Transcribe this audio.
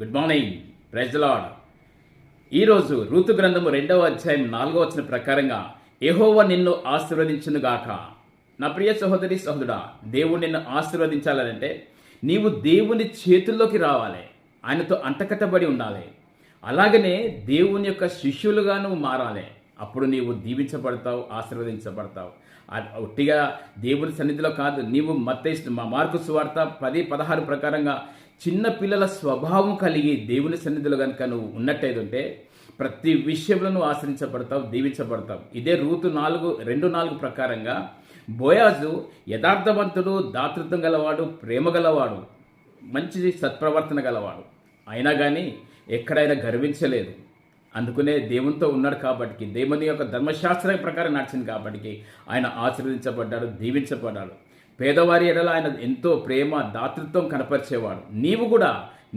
Good morning praise lord ఈరోజు ఋతు గ్రంథము రెండవ అధ్యాయం నాలుగవ వచ్చిన ప్రకారంగా ఎహోవ నిన్ను ఆశీర్వదించునుగాక నా ప్రియ సహోదరి సహోదరా దేవుడు నిన్ను ఆశీర్వదించాలంటే నీవు దేవుని చేతుల్లోకి రావాలి. ఆయనతో అంటకట్టబడి ఉండాలి. అలాగనే దేవుని యొక్క శిష్యులుగా నువ్వు మారాలి. అప్పుడు నీవు దీవించబడతావు ఆశీర్వదించబడతావు. ఒట్టిగా దేవుని సన్నిధిలో కాదు నీవు మత్తయి మా మార్కు సువార్త పది పదహారు ప్రకారంగా చిన్న పిల్లల స్వభావం కలిగి దేవుని సన్నిధిలో కనుక నువ్వు ఉన్నట్టయితే ప్రతి విషయంలో నువ్వు ఆశ్రయించబడతావు దీవించబడతావు. ఇదే రూతు నాలుగు రెండు నాలుగు ప్రకారంగా బోయాజు యథార్థవంతుడు దాతృత్వం గలవాడు ప్రేమ గలవాడు మంచి సత్ప్రవర్తన గలవాడు. అయినా కానీ ఎక్కడైనా గర్వించలేదు. అందుకునే దేవునితో ఉన్నాడు కాబట్టి దేవుని యొక్క ధర్మశాస్త్ర ప్రకారం నడిచింది కాబట్టి ఆయన ఆశీర్వదించబడ్డాడు దీవించబడ్డాడు. పేదవారి ఎడల ఆయన ఎంతో ప్రేమ దాతృత్వం కనపరిచేవాడు. నీవు కూడా